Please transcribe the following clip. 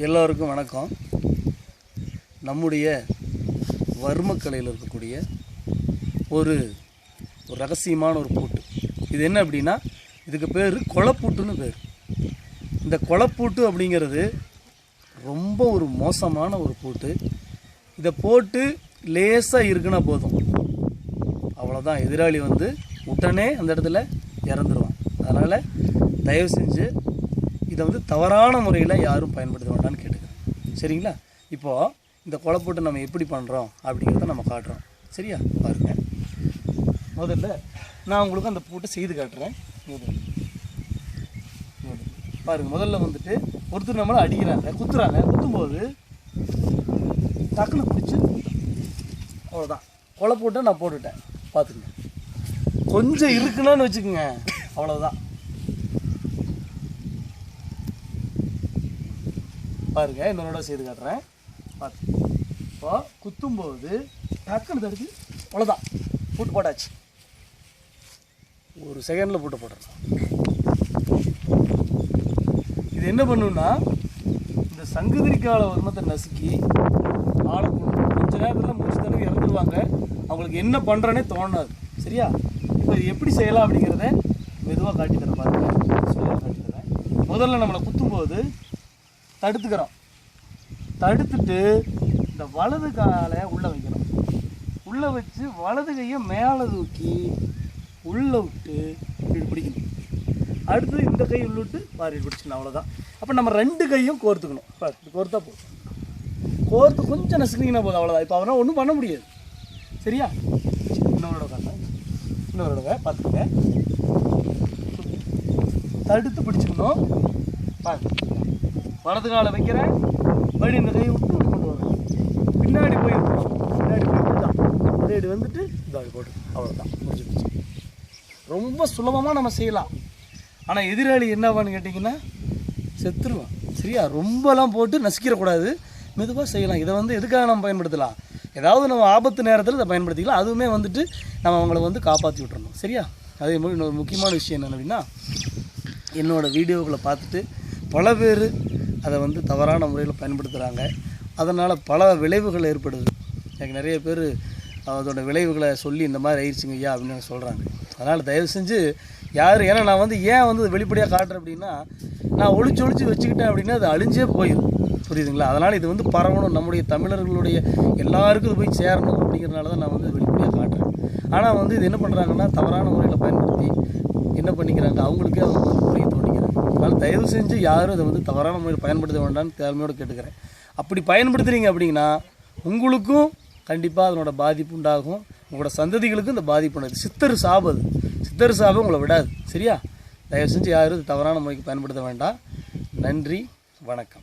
எல்லோருக்கும் வணக்கம். நம்முடைய வர்மக்கலையில் இருக்கக்கூடிய ஒரு ஒரு ரகசியமான ஒரு பூட்டு. இது என்ன அப்படின்னா இதுக்கு பேர் கொலப்பூட்டுன்னு பேர். இந்த கொலப்பூட்டு அப்படிங்கிறது ரொம்ப ஒரு மோசமான ஒரு பூட்டு. இதை போட்டு லேசாக இருக்குன்னா போதும். அவ்வளோதான் எதிராளி வந்து உடனே அந்த இடத்துல இறந்துருவான். அதனால் தயவு செஞ்சு இதை வந்து தவறான முறையில் யாரும் பயன்படுத்த வேண்டாம்னு கேட்டுக்கிறேன். சரிங்களா? இப்போது இந்த கொலைப்போட்டு நம்ம எப்படி பண்ணுறோம் அப்படிங்கிறத நம்ம காட்டுறோம். சரியா? பாருங்க. முதல்ல நான் உங்களுக்கு அந்த பூட்டை செய்து காட்டுறேன். முதல்ல. பாருங்க முதல்ல வந்துட்டு ஒருத்தர் நம்மளை அடிக்கிறாங்க குத்துறாங்க. குத்தும்போது டக்குன்னு பிடிச்சி அவ்வளோதான் கொலை போட்டு நான் போட்டுட்டேன். பார்த்துங்க கொஞ்சம் இருக்குன்னு வச்சுக்கோங்க. அவ்வளோதான் பாருங்க இன்னொரு செய்து காட்டுறேன். பார்த்து இப்போ குத்தும்போது டக்குன்னு தடுத்து அவ்வளோதான் போட்டு போட்டாச்சு. ஒரு செகண்டில் பூட்டு போட்டுறலாம் இது என்ன பண்ணுன்னா இந்த சங்குதிரிக்கால வர்மத்தை நசுக்கி ஆளை கொஞ்ச நேரத்தில் மூச்சு தடவை இறந்துருவாங்க. அவங்களுக்கு என்ன பண்ணுறனே தோணாது. சரியா? இப்போ இது எப்படி செய்யலாம் அப்படிங்கிறத மெதுவாக காட்டி தரேன் பாருங்க. காட்டி தரேன் முதல்ல நம்மளை குத்தும்போது தடுத்துக்கிறோம். தடுத்துட்டு இந்த வலது காலை உள்ளே வைக்கிறோம் உள்ளே வச்சு வலது கையை மேலே தூக்கி உள்ளே விட்டு இப்படி பிடிக்கணும். அடுத்து இந்த கை உள்ள விட்டு பாரி பிடிச்சிக்கணும் அவ்வளோதான் அப்போ நம்ம ரெண்டு கையும் கோர்த்துக்கணும். இப்படி கோர்த்தா போதும். கோர்த்து கொஞ்சம் நசுக்கினீங்கன்னா போதும் அவ்வளோதான் இப்போ அவனால் ஒன்றும் பண்ண முடியாது. சரியா? இன்னொரு காட்டுறேன் இன்னொரு தடவை பார்த்துக்கங்க. தடுத்து பிடிச்சிக்கணும். பாருங்க வலது காலை வைக்கிறேன் வழி இந்த கையை விட்டு கொண்டு வரேன் பின்னாடி போய் பின்னாடி போய் இப்படிதான். பின்னாடி வந்துட்டு இதாடி போட்டு. அவ்வளோதான் முடிஞ்சு போச்சு. ரொம்ப சுலபமாக நம்ம செய்யலாம். ஆனால் எதிராளி என்னவான்னு கேட்டிங்கன்னா செத்துருவான். சரியா? ரொம்பலாம் போட்டு நசிக்கிறக்கூடாது மெதுவாக செய்யலாம். இதை வந்து எதுக்காக நம்ம பயன்படுத்தலாம்? ஏதாவது நம்ம ஆபத்து நேரத்தில் இதை பயன்படுத்திக்கலாம். அதுவுமே வந்துட்டு நம்ம அவங்கள வந்து காப்பாற்றி விட்டுறணும். சரியா? அதே மாதிரி இன்னொரு முக்கியமான விஷயம் என்ன அப்படின்னா என்னோடய வீடியோக்களை பார்த்துட்டு பல பேர் அதை வந்து தவறான முறையில் பயன்படுத்துகிறாங்க அதனால் பல விளைவுகள் ஏற்படுது. எனக்கு நிறைய பேர் அதோடய விளைவுகளை சொல்லி இந்த மாதிரி ஆயிடுச்சுங்க ஐயா அப்படின்னு சொல்கிறாங்க அதனால் தயவு செஞ்சு யார் ஏன்னா நான் வந்து ஏன் வந்து வெளிப்படையாக காட்டுறேன் அப்படின்னா நான் ஒழிச்சு ஒழிச்சு வச்சுக்கிட்டேன் அப்படின்னா அது அழிஞ்சே போயிடும் புரியுதுங்களா? அதனால் இது வந்து பரவணும். நம்முடைய தமிழர்களுடைய எல்லாருக்கும் போய் சேரணும் அப்படிங்கிறனால தான் நான் வந்து வெளிப்படையாக காட்டுறேன். ஆனால் வந்து இது என்ன பண்ணுறாங்கன்னா தவறான முறையில் பயன்படுத்தி என்ன பண்ணிக்கிறாங்க? அவங்களுக்கே அவங்க வந்து புரிய தோண்டிக்கிறாங்க அதனால் தயவு செஞ்சு யாரும் அதை வந்து தவறான முறையில் பயன்படுத்த வேண்டாம்னு தேவையோடு கேட்டுக்கிறேன். அப்படி பயன்படுத்துகிறீங்க அப்படின்னா உங்களுக்கும் கண்டிப்பாக அதனோட பாதிப்பு உண்டாகும். உங்களோட சந்ததிகளுக்கும் இந்த பாதிப்பு உண்டாது சித்தர் சாபது சித்தர் சாபம் உங்களை விடாது. சரியா? தயவு செஞ்சு யாரும் இது தவறான முறைக்கு பயன்படுத்த வேண்டாம். நன்றி. வணக்கம்.